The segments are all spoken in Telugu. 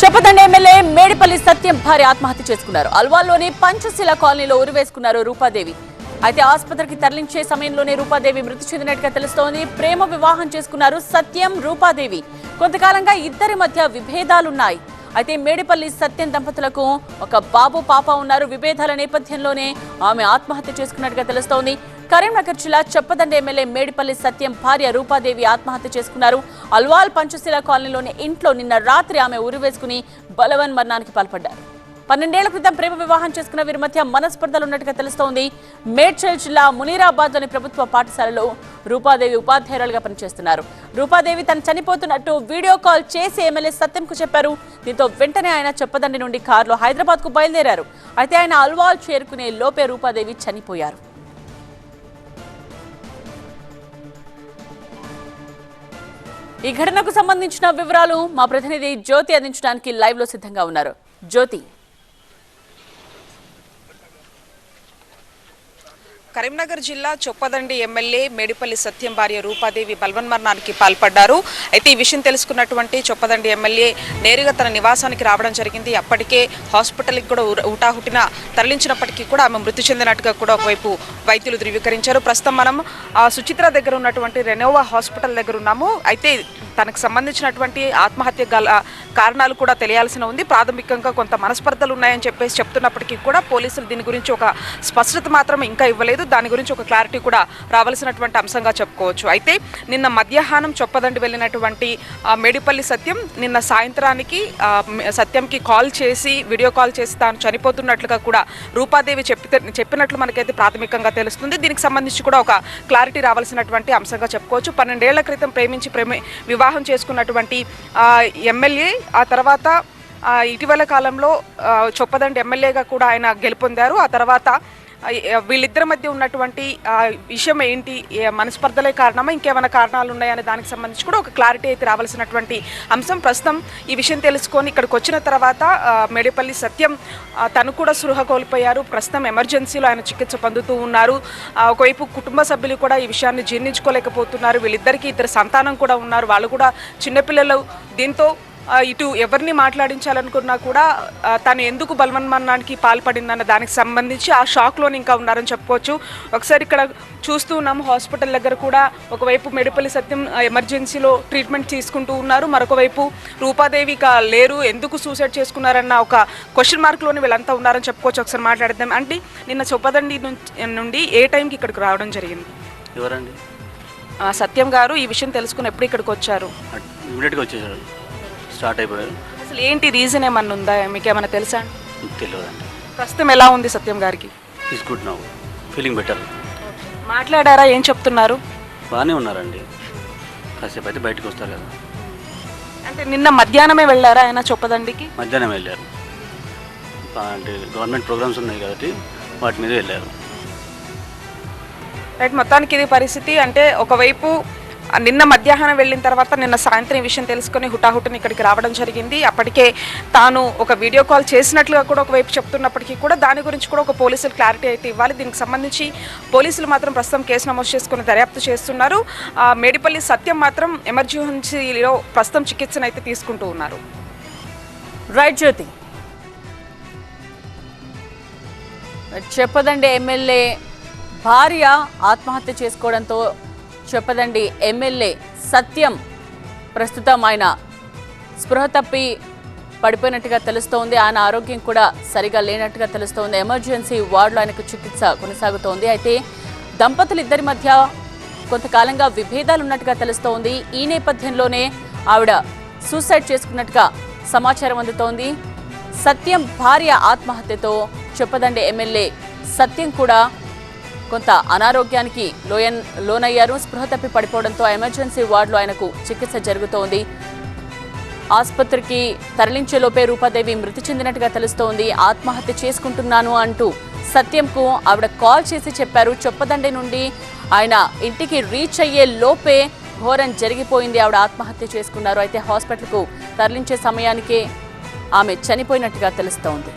చెప్పదండి ఎమ్మెల్యే మేడిపల్లి సత్యం భార్య ఆత్మహత్య చేసుకున్నారు. అల్వాల్లోని పంచశిల కాలనీలో ఉరివేసుకున్నారు రూపాదేవి. అయితే ఆసుపత్రికి తరలించే సమయంలోనే రూపాదేవి మృతి చెందినట్టుగా తెలుస్తోంది. ప్రేమ వివాహం చేసుకున్నారు సత్యం రూపాదేవి. కొంతకాలంగా ఇద్దరి మధ్య విభేదాలున్నాయి. అయితే మేడిపల్లి సత్యం దంపతులకు ఒక బాబు పాప ఉన్నారు. విభేదాల నేపథ్యంలోనే ఆమె ఆత్మహత్య చేసుకున్నట్టుగా తెలుస్తోంది. కరీంనగర్ జిల్లా చెప్పదండి ఎమ్మెల్యే మేడిపల్లి సత్యం భార్య రూపాదేవి ఆత్మహత్య చేసుకున్నారు. అల్వాల్ పంచశీల కాలనీలోని ఇంట్లో నిన్న రాత్రి ఆమె ఉరివేసుకుని బలవన్ మరణానికి పాల్పడ్డారు. పన్నెండేళ్ళ క్రితం ప్రేమ వివాహం చేసుకున్న వీరి మధ్య మనస్పర్ధలు ఉన్నట్టుగా తెలుస్తోంది. మేడ్చల్ జిల్లా మునీరాబాద్లోని ప్రభుత్వ పాఠశాలలో రూపాదేవి ఉపాధ్యాయురాలుగా పనిచేస్తున్నారు. రూపాదేవి తను చనిపోతున్నట్టు వీడియో కాల్ చేసి ఎమ్మెల్యే సత్యంకు చెప్పారు. దీంతో వెంటనే ఆయన చెప్పదండి నుండి కారులో హైదరాబాద్కు బయలుదేరారు. అయితే ఆయన అల్వాల్ చేరుకునే లోపే రూపాదేవి చనిపోయారు. ఈ ఘటనకు సంబంధించిన వివరాలు మా ప్రతినిధి జ్యోతి అందించడానికి లైవ్లో సిద్ధంగా ఉన్నారు. జ్యోతి. కరీంనగర్ జిల్లా చొప్పదండి ఎమ్మెల్యే మేడిపల్లి సత్యం భార్య రూపాదేవి బల్వన్మరణానికి పాల్పడ్డారు. అయితే ఈ విషయం తెలుసుకున్నటువంటి చొప్పదండి ఎమ్మెల్యే నేరుగా తన నివాసానికి రావడం జరిగింది. అప్పటికే హాస్పిటల్కి కూడా ఊటాహుటిన హుటాహుటిన తరలించినప్పటికీ కూడా ఆమె మృతి చెందినట్టుగా కూడా ఒకవైపు వైద్యులు ధృవీకరించారు. ప్రస్తుతం మనం ఆ సుచిత్ర దగ్గర ఉన్నటువంటి రెనోవా హాస్పిటల్ దగ్గర ఉన్నాము. అయితే తనకు సంబంధించినటువంటి ఆత్మహత్య గల కారణాలు కూడా తెలియాల్సిన ఉంది. ప్రాథమికంగా కొంత మనస్పర్ధలు ఉన్నాయని చెప్పేసి చెప్తున్నప్పటికీ కూడా పోలీసులు దీని గురించి ఒక స్పష్టత మాత్రం ఇంకా ఇవ్వలేదు. దాని గురించి ఒక క్లారిటీ కూడా రావాల్సినటువంటి అంశంగా చెప్పుకోవచ్చు. అయితే నిన్న మధ్యాహ్నం చొప్పదండి వెళ్ళినటువంటి మేడిపల్లి సత్యం నిన్న సాయంత్రానికి సత్యంకి కాల్ చేసి వీడియో కాల్ చేసి తాను చనిపోతున్నట్లుగా కూడా రూపాదేవి చెప్పి చెప్పినట్లు మనకైతే ప్రాథమికంగా తెలుస్తుంది. దీనికి సంబంధించి కూడా ఒక క్లారిటీ రావాల్సినటువంటి అంశంగా చెప్పుకోవచ్చు. పన్నెండేళ్ళ క్రితం ప్రేమించి ప్రేమి వివాహం చేసుకున్నటువంటి ఎమ్మెల్యే ఆ తర్వాత ఇటీవల కాలంలో చొప్పదండి ఎమ్మెల్యేగా కూడా ఆయన గెలుపొందారు. ఆ తర్వాత వీళ్ళిద్దరి మధ్య ఉన్నటువంటి విషయం ఏంటి? మనస్పర్ధలే కారణమా? ఇంకేమైనా కారణాలు ఉన్నాయనే దానికి సంబంధించి కూడా ఒక క్లారిటీ అయితే రావాల్సినటువంటి అంశం. ప్రస్తుతం ఈ విషయం తెలుసుకొని ఇక్కడికి వచ్చిన తర్వాత మేడేపల్లి సత్యం తను కూడా సృహ కోల్పోయారు. ప్రస్తుతం ఎమర్జెన్సీలో ఆయన చికిత్స పొందుతూ ఉన్నారు. ఒకవైపు కుటుంబ సభ్యులు కూడా ఈ విషయాన్ని జీర్ణించుకోలేకపోతున్నారు. వీళ్ళిద్దరికీ ఇద్దరు సంతానం కూడా ఉన్నారు. వాళ్ళు కూడా చిన్నపిల్లలు. దీంతో ఇటు ఎవరిని మాట్లాడించాలనుకున్నా కూడా తను ఎందుకు బలవన్మరణానికి పాల్పడిందన్న దానికి సంబంధించి ఆ షాక్లోని ఇంకా ఉన్నారని చెప్పుకోవచ్చు. ఒకసారి ఇక్కడ చూస్తూ ఉన్నాము హాస్పిటల్ దగ్గర కూడా ఒకవైపు మెడిపల్లి సత్యం ఎమర్జెన్సీలో ట్రీట్మెంట్ తీసుకుంటూ ఉన్నారు. మరొక వైపు రూపాదేవి ఇక లేరు ఎందుకు సూసైడ్ చేసుకున్నారన్న ఒక క్వశ్చన్ మార్క్లోని వీళ్ళంతా ఉన్నారని చెప్పుకోవచ్చు. ఒకసారి మాట్లాడదాం అంటే నిన్న చొప్పదండి నుండి ఏ టైంకి ఇక్కడికి రావడం జరిగింది? ఎవరండి? సత్యం గారు ఈ విషయం తెలుసుకుని ఎప్పుడు ఇక్కడికి వచ్చారు? ఇమీడియట్గా వచ్చేసాడు స్టార్ట్ అయిపోయారు. అసలు ఏంటి రీజన్ ఏమన్నా ఉందా? మీకు ఏమైనా తెలుసా? తెలియదండి. ప్రస్తుతం ఎలా ఉంది సత్యం గారికి? Is good now feeling better మాట్లాడారా? ఏం చెప్తున్నారు? బాగానే ఉన్నారండి. కాసేపు అయితే బయటకు వస్తారు కదా. అంటే నిన్న మధ్యాహ్నమే వెళ్ళారా? ఆయన చొప్పదండికి? మధ్యాహ్నం వెళ్ళారు. అంటే గవర్నమెంట్ ప్రోగ్రామ్స్ ఉన్నాయి కాబట్టి వాటి మీద వెళ్ళారు. రైట్ మొత్తానికి ఇది పరిస్థితి. అంటే ఒకవైపు నిన్న మధ్యాహ్నం వెళ్ళిన తర్వాత నిన్న సాయంత్రం ఈ విషయం తెలుసుకుని హుటాహుటిని ఇక్కడికి రావడం జరిగింది. అప్పటికే తాను ఒక వీడియో కాల్ చేసినట్లుగా కూడా ఒకవైపు చెప్తున్నప్పటికీ కూడా దాని గురించి కూడా ఒక పోలీసులు క్లారిటీ అయితే ఇవ్వాలి. దీనికి సంబంధించి పోలీసులు మాత్రం ప్రస్తుతం కేసు నమోదు చేసుకుని దర్యాప్తు చేస్తున్నారు. మేడిపల్లి సత్యం మాత్రం ఎమర్జెన్సీలో ప్రస్తుతం చికిత్సను అయితే తీసుకుంటూ ఉన్నారు. రైట్ జ్యోతి. చెప్పదండి ఎమ్మెల్యే భార్య ఆత్మహత్య చేసుకోవడంతో చెప్పదండి. ఎమ్మెల్యే సత్యం. ప్రస్తుతం ఆయన స్పృహ తప్పి పడిపోయినట్టుగా తెలుస్తోంది. ఆయన ఆరోగ్యం కూడా సరిగా లేనట్టుగా తెలుస్తోంది. ఎమర్జెన్సీ వార్డులో ఆయనకు చికిత్స కొనసాగుతోంది. అయితే దంపతులు ఇద్దరి మధ్య కొంతకాలంగా విభేదాలు ఉన్నట్టుగా తెలుస్తోంది. ఈ నేపథ్యంలోనే ఆవిడ సూసైడ్ చేసుకున్నట్టుగా సమాచారం అందుతోంది. సత్యం భార్య ఆత్మహత్యతో చెప్పదండి. ఎమ్మెల్యే సత్యం కూడా కొంత అనారోగ్యానికి లోయన్ లోనయ్యారు. స్పృహ తప్పి పడిపోవడంతో ఎమర్జెన్సీ వార్డులో ఆయనకు చికిత్స జరుగుతోంది. ఆసుపత్రికి తరలించేలోపే రూపాదేవి మృతి చెందినట్టుగా తెలుస్తోంది. ఆత్మహత్య చేసుకుంటున్నాను అంటూ సత్యంకు ఆవిడ కాల్ చేసి చెప్పారు. చొప్పదండి నుండి ఆయన ఇంటికి రీచ్ అయ్యే లోపే ఘోరం జరిగిపోయింది. ఆవిడ ఆత్మహత్య చేసుకున్నారు. అయితే హాస్పిటల్కు తరలించే సమయానికే ఆమె చనిపోయినట్టుగా తెలుస్తోంది.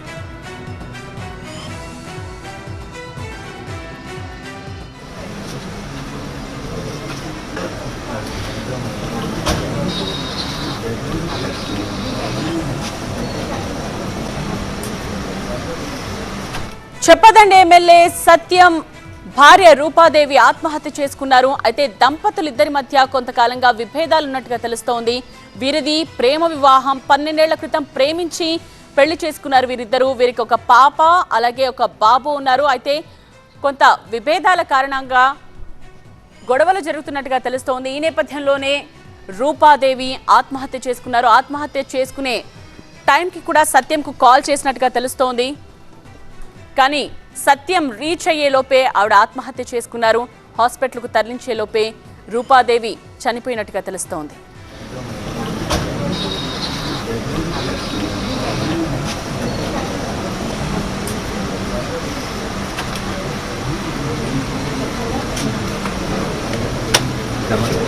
చెప్పదండి ఎమ్మెల్యే సత్యం భార్య రూపాదేవి ఆత్మహత్య చేసుకున్నారు. అయితే దంపతులు ఇద్దరి మధ్య కొంతకాలంగా విభేదాలు ఉన్నట్టుగా తెలుస్తోంది. వీరిది ప్రేమ వివాహం. పన్నెండేళ్ళ క్రితం ప్రేమించి పెళ్ళి చేసుకున్నారు వీరిద్దరూ. వీరికి ఒక పాప అలాగే ఒక బాబు ఉన్నారు. అయితే కొంత విభేదాల కారణంగా గొడవలు జరుగుతున్నట్టుగా తెలుస్తోంది. ఈ నేపథ్యంలోనే రూపాదేవి ఆత్మహత్య చేసుకున్నారు. ఆత్మహత్య చేసుకునే టైంకి కూడా సత్యంకు కాల్ చేసినట్టుగా తెలుస్తోంది. కానీ సత్యం రీచ్ అయ్యేలోపే ఆవిడ ఆత్మహత్య చేసుకున్నారు హాస్పిటల్కు తరలించేలోపే రూపాదేవి చనిపోయినట్టుగా తెలుస్తోంది Thank you.